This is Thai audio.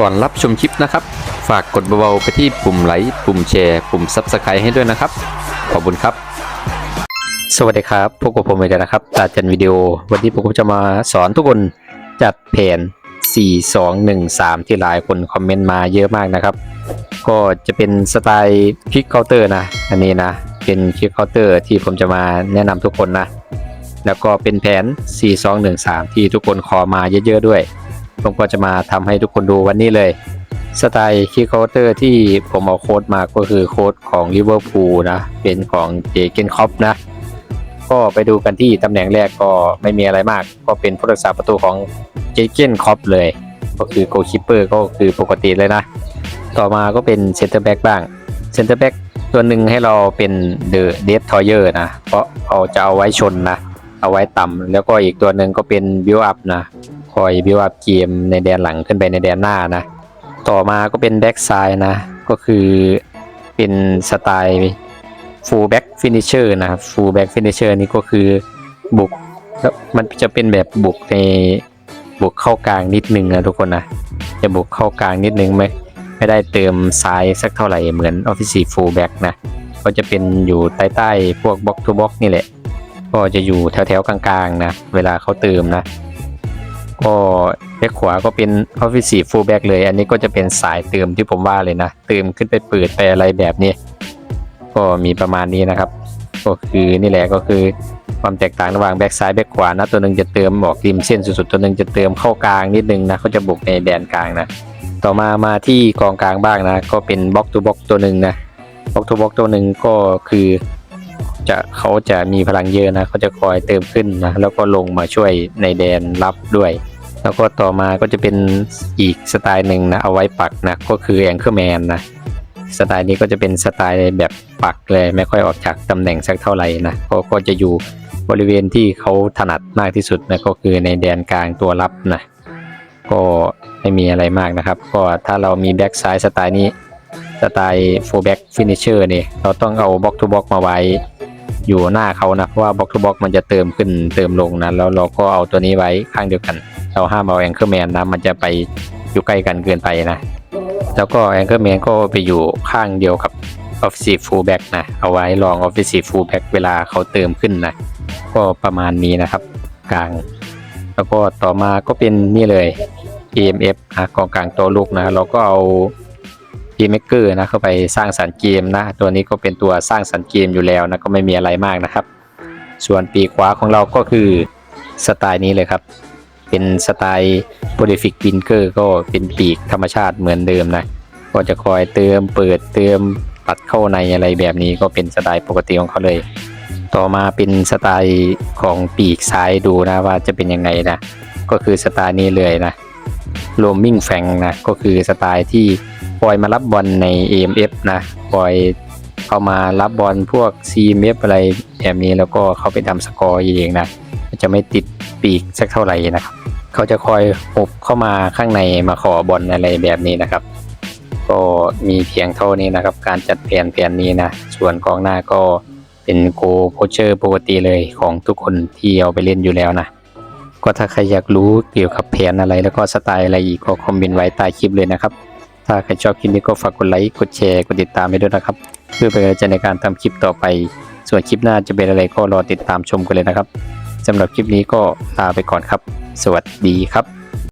ก่อนรับชมคลิปนะครับ ฝากกดเบาๆไปที่ปุ่มไลค์ปุ่มแชร์ ปุ่ม Subscribe ให้ด้วยนะครับ ขอบคุณครับ สวัสดีครับพบกับผมอีกแล้วนะครับตาจันวิดีโอ วันนี้ผมก็จะมาสอนทุกคนจัดแผน 4213 ที่หลายคนคอมเมนต์มาเยอะมากนะครับ ก็จะเป็นสไตล์คลิกเคาน์เตอร์นะ อันนี้นะ เป็นคลิกเคาน์เตอร์ที่ผมจะมาแนะนำทุกคนนะ แล้วก็เป็นแผน 4213 ที่ทุกคนขอมาเยอะๆด้วย ผมก็จะมาทำให้ทุกคนดูวันนี้เลยสไตล์คีย์คาน์เตอร์ที่ผมเอาโค้ดมาก็คือโค้ดของลิเวอร์พูลนะ เป็นของเจเกนคอปนะ ก็ไปดูกันที่ตำแหน่งแรกก็ไม่มีอะไรมาก ก็เป็นผู้รักษาประตูของเจเกนคอปเลย ก็คือโกคิปเปอร์ก็คือปกติเลยนะ ต่อมาก็เป็นเซนเตอร์แบ็กบ้างเซนเตอร์แบ็กตัวหนึ่งให้เราเป็นเดอะเดสทอยเออร์นะ เพราะเอาจะเอาไว้ชนนะ เอาไว้ต่ำแล้วก็อีกตัวหนึ่งก็เป็นบิวอัพนะ คอยบิวอัพเกมในแดนหลังขึ้นไปในแดนหน้านะ ต่อมาก็เป็นแบ็กไซด์นะ ก็คือเป็นสไตล์ฟูลแบ็กฟินิเชอร์นะฟูลแบ็กฟินิเชอร์นี่ก็คือบุกมันจะเป็นแบบบุกในบุกเข้ากลางนิดนึงนะทุกคนนะจะบุกเข้ากลางนิดนึงไหมไม่ได้เติมซ้ายสักเท่าไหร่เหมือน Offensive Fullback นะก็จะเป็นอยู่ใต้ใต้ๆพวกบ็อกทูบ็อกนี่แหละ ก็จะอยู่แถวแถวๆกลางๆนะ เวลาเขาเติมนะ ก็แบ็คขวาก็เป็น Offensive Fullback เลย อันนี้ก็จะเป็นสายเติมที่ผมว่าเลยนะ เติมขึ้นไปเปิดไปอะไรแบบนี้ ก็มีประมาณนี้นะครับ ก็คือนี่แหละก็คือความแตกต่างระหว่างแบ็กซ้ายแบ็กขวานะตัวหนึ่งจะเติมออกริมเส้นสุดๆ ตัวหนึ่งจะเติมเข้ากลางนิดนึงนะเขาจะบุกในแดนกลางนะต่อมามาที่กองกลางบ้างนะ ก็เป็นบล็อกทูบล็อกตัวหนึ่งนะบล็อกทูบล็อกตัวหนึ่งก็คือจะเขาจะมีพลังเยอะนะเขาจะคอยเติมขึ้นนะแล้วก็ลงมาช่วยในแดนรับด้วย แล้วก็ต่อมาก็จะเป็นอีกสไตล์หนึ่งนะเอาไว้ปักนะก็คือแองเกอร์แมนนะสไตล์นี้ก็จะเป็นสไตล์แบบปักเลยไม่ค่อยออกจากตำแหน่งสักเท่าไหร่นะก็ก็จะอยู่บริเวณที่เขาถนัดมากที่สุดนะก็คือในแดนกลางตัวรับนะก็ไม่มีอะไรมากนะครับ ก็ถ้าเรามีแบ็กซ้ายสไตล์นี้สไตล์โฟแบ็กฟินิชเชอร์นี่เราต้องเอาบล็อกทูบล็อกมาไว้อยู่หน้าเขานะเพราะว่าบล็อกทูบล็อกมันจะเติมขึ้นเติมลงนะแล้วเราก็เอาตัวนี้ไว้ข้างเดียวกัน เราห้ามเอาแองเกอร์แมนนะมันจะไปอยู่ใกล้กันเกินไปนะ แล้วก็แองเกอร์แมนก็ไปอยู่ข้างเดียวกับ Offensive Fullback นะ เอาไว้ลอง Offensive Fullback เวลาเขาเติมขึ้นนะ ก็ประมาณนี้นะครับ กลาง แล้วก็ต่อมาก็เป็นนี่เลย EMF นะกองกลางตัวลูกนะ เราก็เอา g m a k e r นะเข้าไปสร้างสรรค์เกมนะ ตัวนี้ก็เป็นตัวสร้างสรรค์เกมอยู่แล้วนะก็ไม่มีอะไรมากนะครับ ส่วนปีกขวาของเราก็คือสไตล์นี้เลยครับ เป็นสไตล์ p o l i f i c Winker ก็เป็นปีกธรรมชาติเหมือนเดิมนะ ก็จะคอยเติมเปิดเติมตัดเข้าในอะไรแบบนี้ก็เป็นสไตล์ปกติของเขาเลย ต่อมาเป็นสไตล์ของปีกซ้ายดูนะว่าจะเป็นยังไงนะ ก็คือสไตล์นี้เลยนะ roaming f a n นะก็คือสไตล์ที่คอยมารับบอลใน AMF นะคอยเข้ามารับบอลพวก CMF อะไรแบบนี้แล้วก็เขาไปทำสกอร์เองนะจะไม่ติดปีกสักเท่าไหร่นะครับ เขาจะคอยหุบเข้ามาข้างในมาขอบอลอะไรแบบนี้นะครับ ก็มีเพียงเท่านี้นะครับ การจัดแผนแผนนี้นะส่วนกองหน้าก็เป็นโกโพเชอร์ปกติเลยของทุกคนที่เอาไปเล่นอยู่แล้วนะก็ถ้าใครอยากรู้เกี่ยวกับแผนอะไรแล้วก็สไตล์อะไรอีกก็คอมเมนต์ไว้ใต้คลิปเลยนะครับ ถ้าใครชอบคลิปนี้ก็ฝากกดไลค์กดแชร์กดติดตามให้ด้วยนะครับ เพื่อเป็นกำลังใจในการทำคลิปต่อไป ส่วนคลิปหน้าจะเป็นอะไรก็รอติดตามชมกันเลยนะครับ สำหรับคลิปนี้ก็ลาไปก่อนครับ สวัสดีครับ